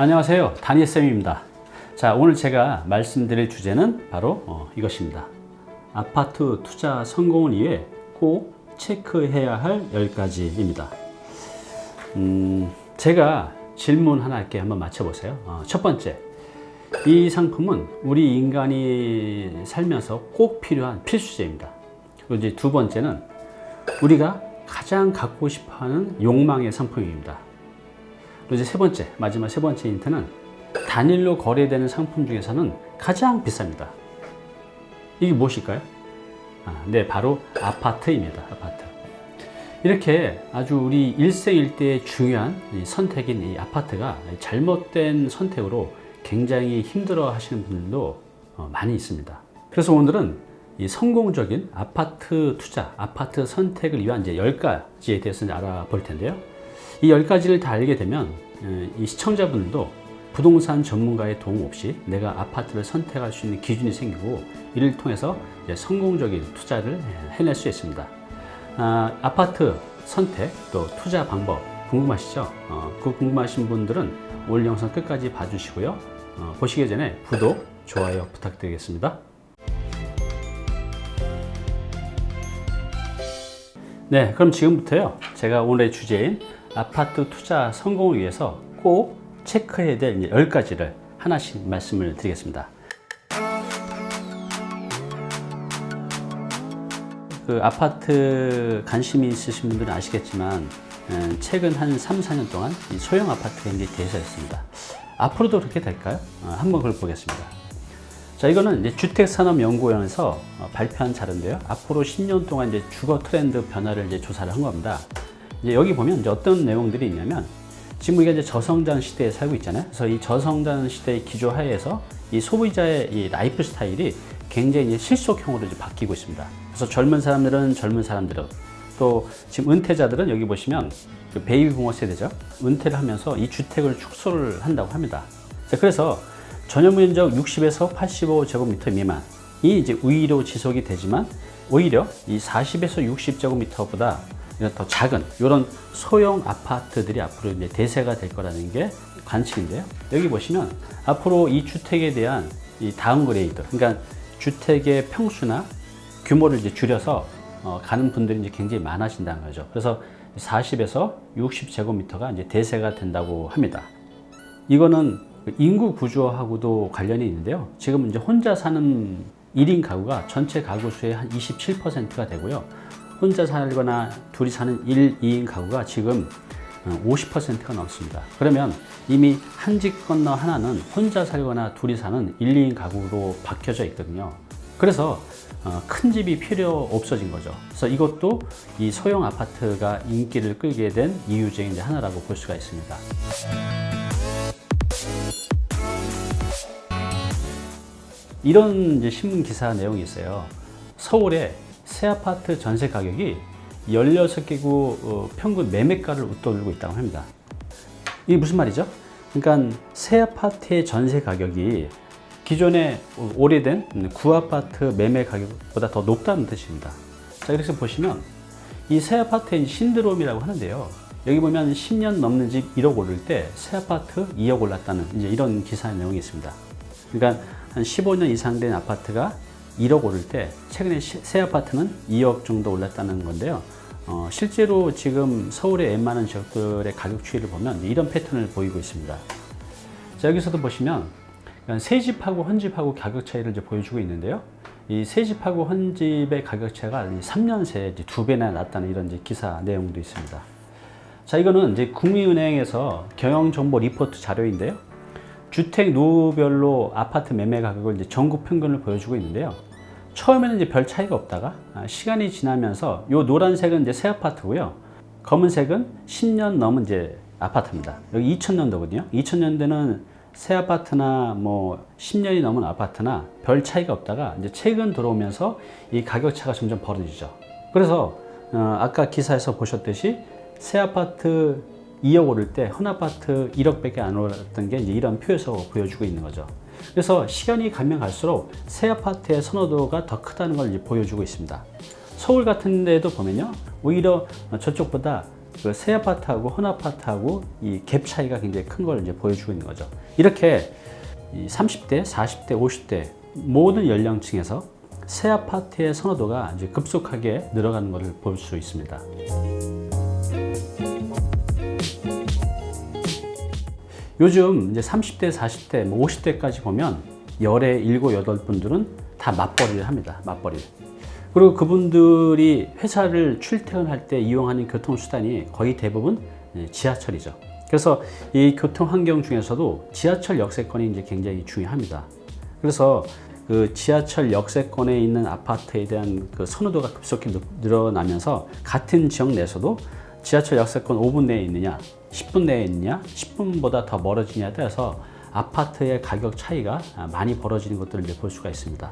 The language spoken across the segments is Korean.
안녕하세요. 다니엘쌤입니다. 자, 오늘 제가 말씀드릴 주제는 바로 어, 이것입니다. 아파트 투자 성공을 위해 꼭 체크해야 할 10가지입니다. 음, 제가 질문 하나 할게 한번 맞춰보세요. 어, 첫 번째, 이 상품은 우리 인간이 살면서 꼭 필요한 필수제입니다. 이제 두 번째는 우리가 가장 갖고 싶어하는 욕망의 상품입니다. 그리고 이제 세 번째, 마지막 세 번째 힌트는 단일로 거래되는 상품 중에서는 가장 비쌉니다. 이게 무엇일까요? 아, 네, 바로 아파트입니다. 아파트. 이렇게 아주 우리 일생일대의 중요한 이 선택인 이 아파트가 잘못된 선택으로 굉장히 힘들어 하시는 분들도 어, 많이 있습니다. 그래서 오늘은 이 성공적인 아파트 투자, 아파트 선택을 위한 이제 10가지에 대해서 알아볼 텐데요. 이 10가지를 다 알게 되면 어, 이 시청자분들도 부동산 전문가의 도움 없이 내가 아파트를 선택할 수 있는 기준이 생기고 이를 통해서 성공적인 투자를 해낼 수 있습니다. 아, 아파트 선택 또 투자 방법 궁금하시죠? 어, 그 궁금하신 분들은 오늘 영상 끝까지 봐주시고요. 어, 보시기 전에 구독, 좋아요 부탁드리겠습니다. 네, 그럼 지금부터요. 제가 오늘의 주제인 아파트 투자 성공을 위해서 꼭 체크해야 될 이제 10가지를 하나씩 말씀을 드리겠습니다. 그 아파트 관심이 있으신 분들은 아시겠지만 음, 최근 한 3, 4년 동안 이 소형 아파트가 이제 대세였습니다. 앞으로도 그렇게 될까요? 어, 한번 그걸 보겠습니다. 자, 이거는 이제 주택산업연구원에서 어, 발표한 자료인데요. 앞으로 10년 동안 이제 주거 트렌드 변화를 이제 조사를 한 겁니다. 이제 여기 보면 이제 어떤 내용들이 있냐면 지금 우리가 이제 저성장 시대에 살고 있잖아요. 그래서 이 저성장 시대의 기조 하에서 이 소비자의 이 라이프 스타일이 굉장히 실속형으로 이제 바뀌고 있습니다. 그래서 젊은 사람들은 젊은 사람들은 또 지금 은퇴자들은 여기 보시면 그 베이비 부모 세대죠. 은퇴를 하면서 이 주택을 축소를 한다고 합니다. 자, 그래서 전용 면적 60에서 85제곱미터 미만이 이제 우위로 지속이 되지만 오히려 이 40에서 60제곱미터보다 이런 더 작은 이런 소형 아파트들이 앞으로 이제 대세가 될 거라는 게 관측인데요. 여기 보시면 앞으로 이 주택에 대한 이 다운그레이드, 그러니까 주택의 평수나 규모를 이제 줄여서 어, 가는 분들이 이제 굉장히 많아진다는 거죠. 그래서 40에서 60제곱미터가 이제 대세가 된다고 합니다. 이거는 인구 구조하고도 관련이 있는데요. 지금 이제 혼자 사는 1인 가구가 전체 가구 수의 한 27%가 되고요. 혼자 살거나 둘이 사는 1, 2인 가구가 지금 50%가 넘습니다. 그러면 이미 한 집 건너 하나는 혼자 살거나 둘이 사는 1, 2인 가구로 바뀌어져 있거든요. 그래서 어, 큰 집이 필요 없어진 거죠. 그래서 이것도 이 소형 아파트가 인기를 끌게 된 이유 중에 하나라고 볼 수가 있습니다. 이런 신문 기사 내용이 있어요. 서울에 새 아파트 전세 가격이 16개구 어, 평균 매매가를 웃돌고 있다고 합니다. 이게 무슨 말이죠? 그러니까 새 아파트의 전세 가격이 기존의 오래된 구 아파트 매매 가격보다 더 높다는 뜻입니다. 자, 그래서 보시면 이 새 아파트의 신드롬이라고 하는데요. 여기 보면 10년 넘는 집 1억 오를 때 새 아파트 2억 올랐다는 이제 이런 기사 내용이 있습니다. 그러니까 한 15년 이상 된 아파트가 1억 오를 때 최근에 새 아파트는 2억 정도 올랐다는 건데요. 어, 실제로 지금 서울의 웬만한 지역들의 가격 추이를 보면 이런 패턴을 보이고 있습니다. 자, 여기서도 보시면 새 집하고 헌집하고 가격 차이를 이제 보여주고 있는데요. 이 새 집하고 헌집의 가격 차이가 3년 새에 두 배나 났다는 이런 이제 기사 내용도 있습니다. 자, 이거는 이제 국민은행에서 경영정보 리포트 자료인데요. 주택 노후별로 아파트 매매 가격을 이제 전국 평균을 보여주고 있는데요. 처음에는 이제 별 차이가 없다가 아, 시간이 지나면서 요 노란색은 이제 새 아파트고요. 검은색은 10년 넘은 이제 아파트입니다. 여기 2000년도거든요. 2000년대는 새 아파트나 뭐 10년이 넘은 아파트나 별 차이가 없다가 이제 최근 들어오면서 이 가격 차가 점점 벌어지죠. 그래서 어, 아까 기사에서 보셨듯이 새 아파트 2억 오를 때헌 아파트 1억밖에 안 올랐던 게 이제 이런 표에서 보여주고 있는 거죠. 그래서 시간이 가면 갈수록 새 아파트의 선호도가 더 크다는 걸 보여주고 있습니다. 서울 같은 데도 보면요. 오히려 저쪽보다 그새 아파트하고 헌 아파트하고 이 갭 차이가 굉장히 큰 걸 이제 보여주고 있는 거죠. 이렇게 이 30대, 40대, 50대 모든 연령층에서 새 아파트의 선호도가 이제 급속하게 늘어가는 것을 볼 수 있습니다. 요즘 이제 30대, 40대, 뭐 50대까지 보면 열에 일곱 여덟 분들은 다 맞벌이를 합니다. 맞벌이. 그리고 그분들이 회사를 출퇴근할 때 이용하는 교통수단이 거의 대부분 예, 지하철이죠. 그래서 이 교통 환경 중에서도 지하철 역세권이 이제 굉장히 중요합니다. 그래서 그 지하철 역세권에 있는 아파트에 대한 그 선호도가 급속히 늘- 늘어나면서 같은 지역 내에서도 지하철 역세권 5분 내에 있느냐, 10분 내에 있느냐, 10분보다 더 멀어지냐에 따라서 아파트의 가격 차이가 많이 벌어지는 것들을 이제 볼 수가 있습니다.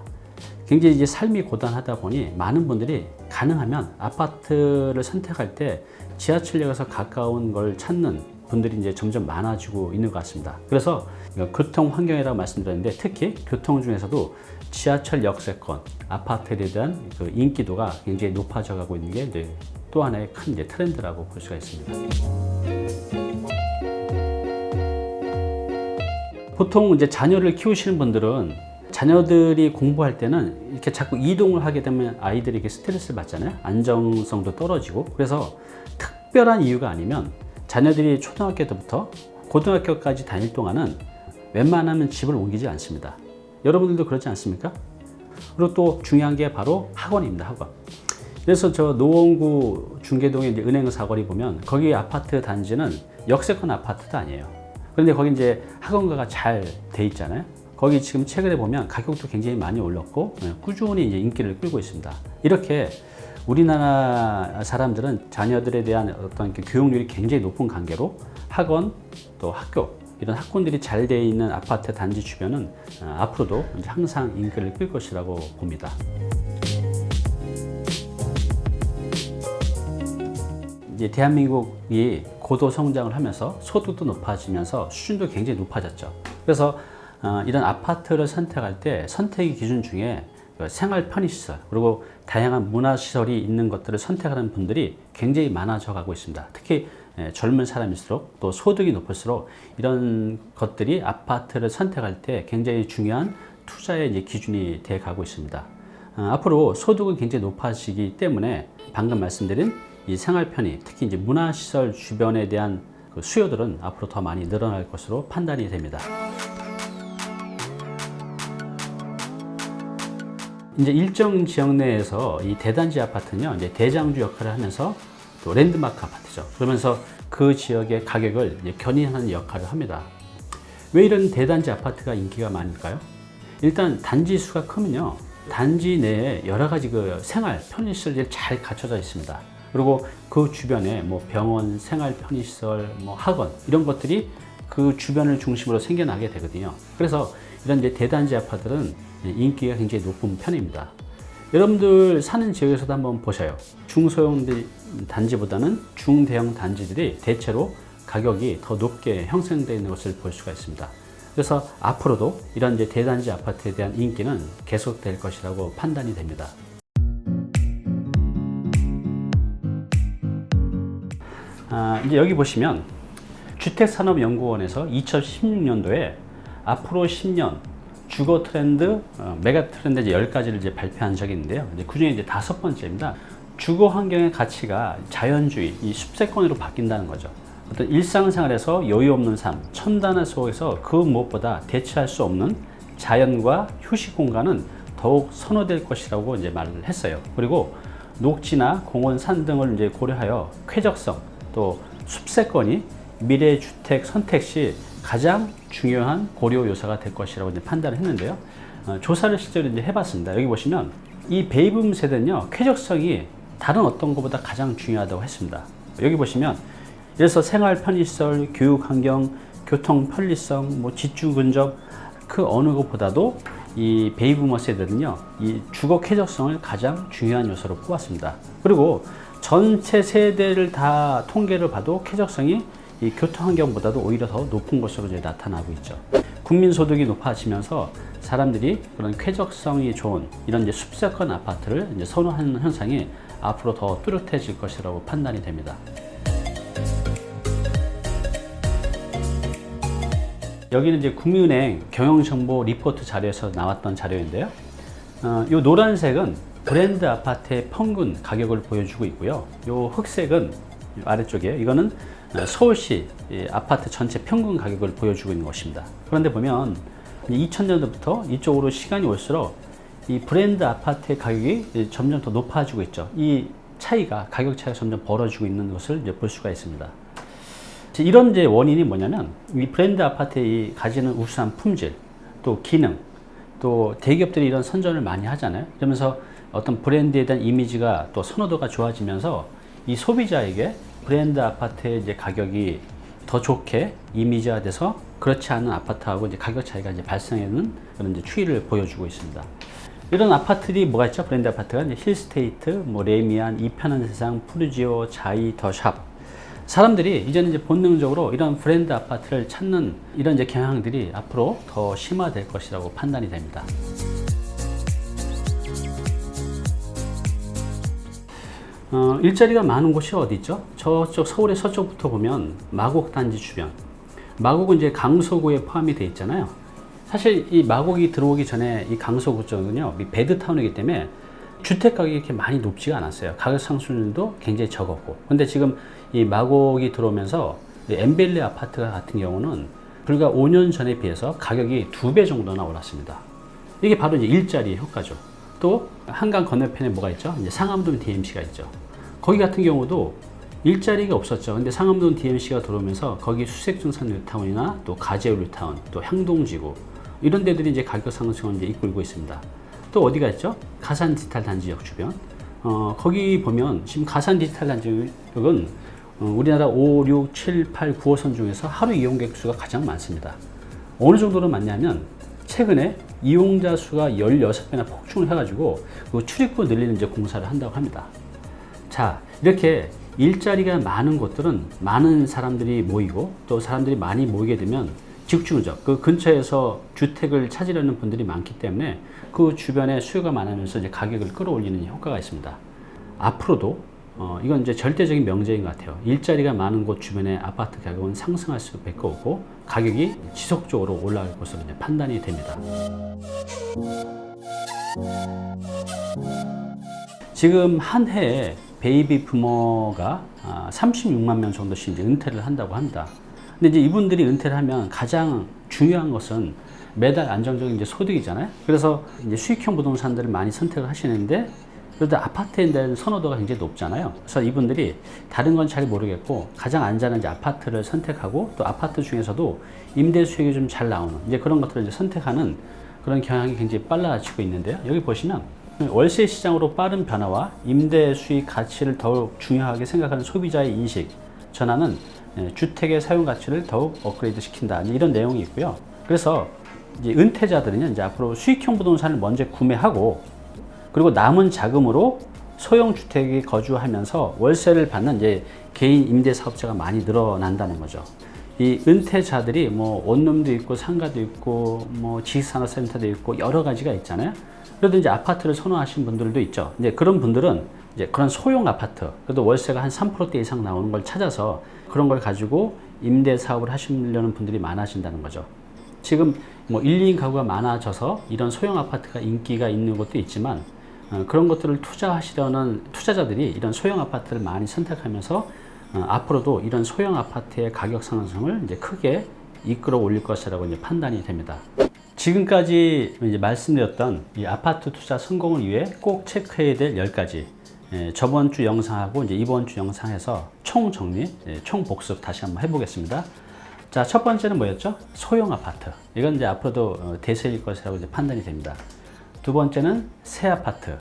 굉장히 이제 삶이 고단하다 보니 많은 분들이 가능하면 아파트를 선택할 때 지하철역에서 가까운 걸 찾는 분들이 이제 점점 많아지고 있는 것 같습니다. 그래서 교통 환경이라고 말씀드렸는데 특히 교통 중에서도 지하철 역세권 아파트에 대한 그 인기도가 굉장히 높아져 가고 있는 게 또 하나의 큰 트렌드라고 볼 수가 있습니다. 보통 이제 자녀를 키우시는 분들은 자녀들이 공부할 때는 이렇게 자꾸 이동을 하게 되면 아이들이 이렇게 스트레스를 받잖아요. 안정성도 떨어지고. 그래서 특별한 이유가 아니면 자녀들이 초등학교 때부터 고등학교까지 다닐 동안은 웬만하면 집을 옮기지 않습니다. 여러분들도 그렇지 않습니까? 그리고 또 중요한 게 바로 학원입니다. 학원. 그래서 저 노원구 중계동의 은행 사거리 보면 거기 아파트 단지는 역세권 아파트도 아니에요. 그런데 거기 이제 학원가가 잘 돼 있잖아요. 거기 지금 최근에 보면 가격도 굉장히 많이 올랐고 예, 꾸준히 이제 인기를 끌고 있습니다. 이렇게 우리나라 사람들은 자녀들에 대한 어떤 그 교육률이 굉장히 높은 관계로 학원 또 학교 이런 학군들이 잘돼 있는 아파트 단지 주변은 어, 앞으로도 항상 인기를 끌 것이라고 봅니다. 이제 대한민국이 고도 성장을 하면서 소득도 높아지면서 수준도 굉장히 높아졌죠. 그래서 어, 이런 아파트를 선택할 때 선택의 기준 중에 그 생활 편의시설 그리고 다양한 문화시설이 있는 것들을 선택하는 분들이 굉장히 많아져 가고 있습니다. 특히 예, 젊은 사람일수록 또 소득이 높을수록 이런 것들이 아파트를 선택할 때 굉장히 중요한 투자의 기준이 돼 가고 있습니다. 어, 앞으로 소득은 굉장히 높아지기 때문에 방금 말씀드린 이 생활 편의, 특히 이제 문화시설 주변에 대한 그 수요들은 앞으로 더 많이 늘어날 것으로 판단이 됩니다. 이제 일정 지역 내에서 이 대단지 아파트는요, 이제 대장주 역할을 하면서 또 랜드마크 아파트죠. 그러면서 그 지역의 가격을 견인하는 역할을 합니다. 왜 이런 대단지 아파트가 인기가 많을까요? 일단 단지 수가 크면요, 단지 내에 여러 가지 그 생활 편의시설들이 잘 갖춰져 있습니다. 그리고 그 주변에 뭐 병원, 생활 편의시설, 뭐 학원 이런 것들이 그 주변을 중심으로 생겨나게 되거든요. 그래서 이런 이제 대단지 아파트는 인기가 굉장히 높은 편입니다. 여러분들 사는 지역에서도 한번 보셔요. 중소형 단지보다는 중대형 단지들이 대체로 가격이 더 높게 형성되어 있는 것을 볼 수가 있습니다. 그래서 앞으로도 이런 이제 대단지 아파트에 대한 인기는 계속될 것이라고 판단이 됩니다. 아, 이제 여기 보시면 주택산업연구원에서 2016년도에 앞으로 10년 주거 트렌드, 어, 메가 트렌드 이제 10가지를 이제 발표한 적이 있는데요. 이제 그 중에 이제 다섯 번째입니다. 주거 환경의 가치가 자연주의, 이 숲세권으로 바뀐다는 거죠. 어떤 일상생활에서 여유 없는 삶, 첨단화 속에서 그 무엇보다 대체할 수 없는 자연과 휴식 공간은 더욱 선호될 것이라고 이제 말을 했어요. 그리고 녹지나 공원, 산 등을 이제 고려하여 쾌적성, 또 숲세권이 미래 주택 선택 시 가장 중요한 고려 요소가 될 것이라고 이제 판단을 했는데요. 어, 조사를 실제로 이제 해봤습니다. 여기 보시면 이 베이붐 세대는요 쾌적성이 다른 어떤 것보다 가장 중요하다고 했습니다. 여기 보시면 그래서 생활 편의시설, 교육 환경, 교통 편리성, 뭐 지주 근접 그 어느 것보다도 이 베이부머 세대는요 이 주거 쾌적성을 가장 중요한 요소로 꼽았습니다. 그리고 전체 세대를 다 통계를 봐도 쾌적성이 이 교통 환경보다도 오히려 더 높은 것으로 이제 나타나고 있죠. 국민 소득이 높아지면서 사람들이 그런 쾌적성이 좋은 이런 이제 숲세권 아파트를 이제 선호하는 현상이 앞으로 더 뚜렷해질 것이라고 판단이 됩니다. 여기는 이제 국민은행 경영정보 리포트 자료에서 나왔던 자료인데요. 어, 이 노란색은 브랜드 아파트의 평균 가격을 보여주고 있고요. 이 흑색은 아래쪽에 이거는 어, 서울시 이 아파트 전체 평균 가격을 보여주고 있는 것입니다. 그런데 보면 2000년도부터 이쪽으로 시간이 올수록 이 브랜드 아파트의 가격이 점점 더 높아지고 있죠. 이 차이가 가격 차이가 점점 벌어지고 있는 것을 볼 수가 있습니다. 이런 이제 원인이 뭐냐면 이 브랜드 아파트의 이 가지는 우수한 품질, 또 기능, 또 대기업들이 이런 선전을 많이 하잖아요. 그러면서 어떤 브랜드에 대한 이미지가 또 선호도가 좋아지면서 이 소비자에게 브랜드 아파트의 이제 가격이 더 좋게 이미지화 돼서 그렇지 않은 아파트하고 이제 가격 차이가 이제 발생하는 그런 이제 추이를 보여주고 있습니다. 이런 아파트들이 뭐가 있죠? 브랜드 아파트가 이제 힐스테이트, 뭐 레미안, 이편한 세상, 푸르지오, 자이, 더샵. 사람들이 이제는 이제 본능적으로 이런 브랜드 아파트를 찾는 이런 이제 경향들이 앞으로 더 심화될 것이라고 판단이 됩니다. 어, 일자리가 많은 곳이 어디 있죠? 저쪽 서울의 서쪽부터 보면 마곡 단지 주변. 마곡은 이제 강서구에 포함이 돼 있잖아요. 사실 이 마곡이 들어오기 전에 이 강서구 쪽은요, 이 베드타운이기 때문에 주택 가격이 이렇게 많이 높지가 않았어요. 가격 상승률도 굉장히 적었고. 근데 지금 이 마곡이 들어오면서 이 엠벨레 아파트 같은 경우는 불과 5년 전에 비해서 가격이 두 배 정도나 올랐습니다. 이게 바로 이제 일자리 효과죠. 또 한강 건너편에 뭐가 있죠? 이제 상암동 DMC가 있죠. 거기 같은 경우도 일자리가 없었죠. 근데 상암동 DMC가 들어오면서 거기 수색중산 뉴타운이나 또 가재울 뉴타운, 또 향동지구 이런 데들이 이제 가격 상승을 이제 이끌고 있습니다. 또 어디가 있죠? 가산 디지털 단지역 주변. 어, 거기 보면 지금 가산 디지털 단지역은 어, 우리나라 5, 6, 7, 8, 9호선 중에서 하루 이용객 수가 가장 많습니다. 어느 정도로 많냐면 최근에 이용자 수가 16배나 폭증을 해가지고 그 출입구 늘리는 이제 공사를 한다고 합니다. 자, 이렇게 일자리가 많은 곳들은 많은 사람들이 모이고 또 사람들이 많이 모이게 되면 집중적 그 근처에서 주택을 찾으려는 분들이 많기 때문에 그 주변에 수요가 많으면서 이제 가격을 끌어올리는 효과가 있습니다. 앞으로도 어, 이건 이제 절대적인 명제인 것 같아요. 일자리가 많은 곳 주변의 아파트 가격은 상승할 수밖에 없고 가격이 지속적으로 올라갈 것으로 이제 판단이 됩니다. 지금 한 해에 베이비 부모가 36만 명 정도씩 이제 은퇴를 한다고 합니다. 근데 이제 이분들이 은퇴를 하면 가장 중요한 것은 매달 안정적인 이제 소득이잖아요. 그래서 이제 수익형 부동산들을 많이 선택을 하시는데 그래도 아파트에 대한 선호도가 굉장히 높잖아요. 그래서 이분들이 다른 건 잘 모르겠고 가장 안전한 이제 아파트를 선택하고 또 아파트 중에서도 임대 수익이 좀 잘 나오는 이제 그런 것들을 이제 선택하는 그런 경향이 굉장히 빨라지고 있는데요. 여기 보시면 월세 시장으로 빠른 변화와 임대 수익 가치를 더욱 중요하게 생각하는 소비자의 인식 전환은 예, 주택의 사용 가치를 더욱 업그레이드 시킨다 이런 내용이 있고요. 그래서 이제 은퇴자들은요 이제 앞으로 수익형 부동산을 먼저 구매하고 그리고 남은 자금으로 소형 주택에 거주하면서 월세를 받는 이제 개인 임대 사업자가 많이 늘어난다는 거죠. 이 은퇴자들이 뭐 원룸도 있고 상가도 있고 뭐 지식산업센터도 있고 여러 가지가 있잖아요. 그래도 이제 아파트를 선호하시는 분들도 있죠. 이제 그런 분들은 이제 그런 소형 아파트, 그래도 월세가 한 3%대 이상 나오는 걸 찾아서 그런 걸 가지고 임대 사업을 하시려는 분들이 많아진다는 거죠. 지금 뭐 1, 2인 가구가 많아져서 이런 소형 아파트가 인기가 있는 것도 있지만 어, 그런 것들을 투자하시려는 투자자들이 이런 소형 아파트를 많이 선택하면서 어, 앞으로도 이런 소형 아파트의 가격 상승을 이제 크게 이끌어 올릴 것이라고 이제 판단이 됩니다. 지금까지 이제 말씀드렸던 이 아파트 투자 성공을 위해 꼭 체크해야 될 10가지. 예, 저번 주 영상하고 이제 이번 주 영상에서 총 정리, 예, 총 복습 다시 한번 해보겠습니다. 자, 첫 번째는 뭐였죠? 소형 아파트. 이건 이제 앞으로도 어, 대세일 것이라고 이제 판단이 됩니다. 두 번째는 새 아파트.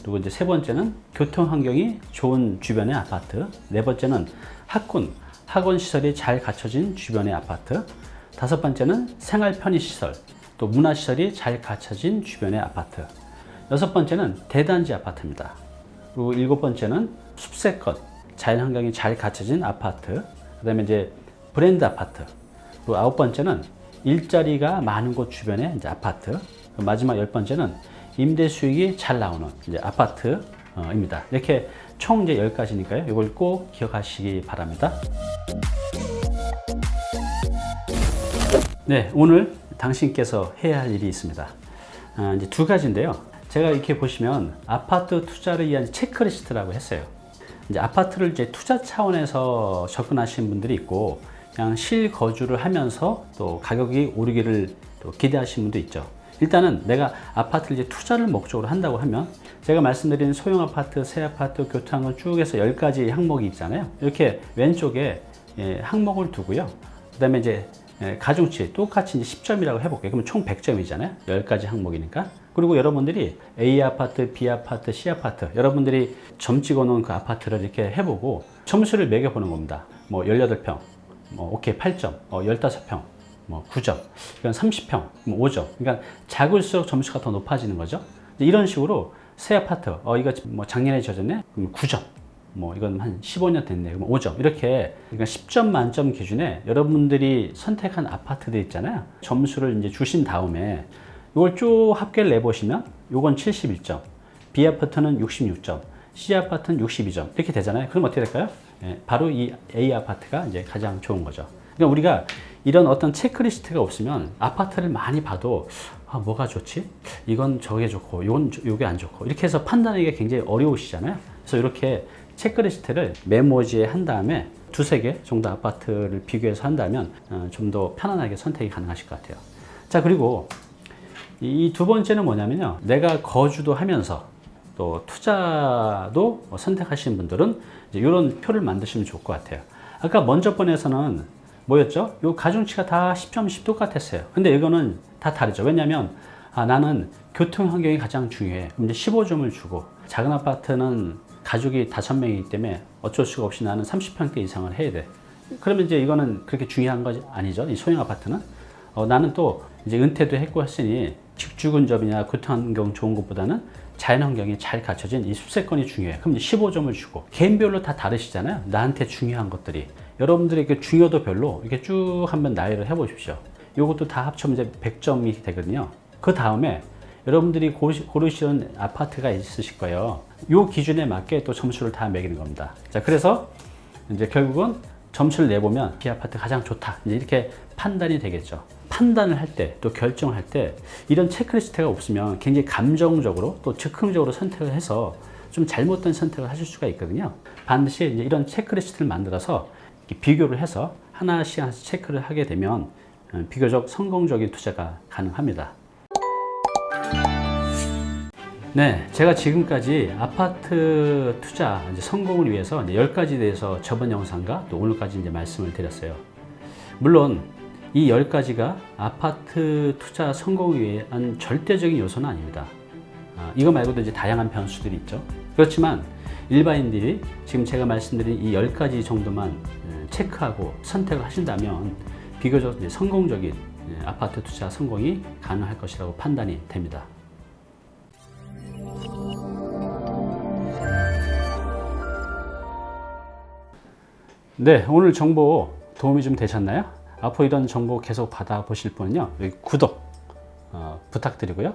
그리고 이제 세 번째는 교통 환경이 좋은 주변의 아파트. 네 번째는 학군, 학원 시설이 잘 갖춰진 주변의 아파트. 다섯 번째는 생활 편의 시설, 또 문화 시설이 잘 갖춰진 주변의 아파트. 여섯 번째는 대단지 아파트입니다. 그리고 일곱 번째는 숲세컷, 자연 환경이 잘 갖춰진 아파트. 그다음에 이제 브랜드 아파트. 그리고 아홉 번째는 일자리가 많은 곳 주변의 이제 아파트. 마지막 열 번째는 임대 수익이 잘 나오는 아파트입니다. 이렇게 총 이제 열 가지니까요. 이걸 꼭 기억하시기 바랍니다. 네, 오늘 당신께서 해야 할 일이 있습니다. 아, 이제 두 가지인데요. 제가 이렇게 보시면 아파트 투자를 위한 체크리스트라고 했어요. 이제 아파트를 이제 투자 차원에서 접근하시는 분들이 있고 그냥 실거주를 하면서 또 가격이 오르기를 또 기대하시는 분도 있죠. 일단은 내가 아파트를 이제 투자를 목적으로 한다고 하면 제가 말씀드린 소형 아파트, 새 아파트, 교통을 쭉 해서 10가지 항목이 있잖아요. 이렇게 왼쪽에 예, 항목을 두고요. 그 다음에 이제 예, 가중치 똑같이 이제 10점이라고 해볼게요. 그러면 총 100점이잖아요. 10가지 항목이니까. 그리고 여러분들이 A 아파트, B 아파트, C 아파트 여러분들이 점 찍어놓은 그 아파트를 이렇게 해보고 점수를 매겨보는 겁니다. 뭐 18평, 뭐 오케이 8점, 어 15평, 뭐 9점, 이건 30평, 뭐 5점. 그러니까 작을수록 점수가 더 높아지는 거죠. 이런 식으로 새 아파트, 어 이거 뭐 작년에 지어졌네, 그럼 9점. 뭐 이건 한 15년 됐네. 그럼 5점. 이렇게 그러니까 10점 만점 기준에 여러분들이 선택한 아파트들 있잖아요. 점수를 이제 주신 다음에 이걸 쭉 합계를 내 보시면 요건 71점, B 아파트는 66점, C 아파트는 62점 이렇게 되잖아요. 그럼 어떻게 될까요? 예, 바로 이 A 아파트가 이제 가장 좋은 거죠. 그러니까 우리가 이런 어떤 체크리스트가 없으면 아파트를 많이 봐도 아, 뭐가 좋지? 이건 저게 좋고, 이건 저- 요게 안 좋고 이렇게 해서 판단하기가 굉장히 어려우시잖아요. 그래서 이렇게 체크리스트를 메모지에 한 다음에 두세 개 정도 아파트를 비교해서 한다면 어, 좀더 편안하게 선택이 가능하실 것 같아요. 자 그리고 이 두 번째는 뭐냐면요. 내가 거주도 하면서 또 투자도 선택하시는 분들은 이런 표를 만드시면 좋을 것 같아요. 아까 먼저 번에서는 뭐였죠? 요 가중치가 다 10.10 똑같았어요. 근데 이거는 다 다르죠. 왜냐면 아, 나는 교통 환경이 가장 중요해. 이제 15점을 주고 작은 아파트는 가족이 5명이기 때문에 어쩔 수가 없이 나는 30평대 이상을 해야 돼. 그러면 이제 이거는 그렇게 중요한 거 아니죠. 이 소형 아파트는. 어, 나는 또 이제 은퇴도 했고 했으니 직주 근접이나 교통환경 좋은 것보다는 자연환경이 잘 갖춰진 이 숲세권이 중요해. 그럼 이제 15점을 주고 개인별로 다 다르시잖아요. 나한테 중요한 것들이 여러분들에게 중요도 별로 이렇게 쭉 한번 나열을 해 보십시오. 이것도 다 합치면 이제 100점이 되거든요. 그 다음에 여러분들이 고르시- 고르시는 아파트가 있으실 거예요. 이 기준에 맞게 또 점수를 다 매기는 겁니다. 자, 그래서 이제 결국은 점수를 내보면 이 아파트 가장 좋다. 이제 이렇게 판단이 되겠죠. 판단을 할 때, 또 결정을 할 때, 이런 체크리스트가 없으면 굉장히 감정적으로 또 즉흥적으로 선택을 해서 좀 잘못된 선택을 하실 수가 있거든요. 반드시 이제 이런 체크리스트를 만들어서 비교를 해서 하나씩 하나씩 체크를 하게 되면 어, 비교적 성공적인 투자가 가능합니다. 네, 제가 지금까지 아파트 투자 성공을 위해서 이제 10가지 대해서 저번 영상과 또 오늘까지 이제 말씀을 드렸어요. 물론 이 10가지가 아파트 투자 성공을 위한 절대적인 요소는 아닙니다. 아, 이거 말고도 이제 다양한 변수들이 있죠. 그렇지만 일반인들이 지금 제가 말씀드린 이 10가지 정도만 에, 체크하고 선택을 하신다면 비교적 성공적인 에, 아파트 투자 성공이 가능할 것이라고 판단이 됩니다. 네, 오늘 정보 도움이 좀 되셨나요? 앞으로 이런 정보 계속 받아보실 분은요, 구독 어, 부탁드리고요.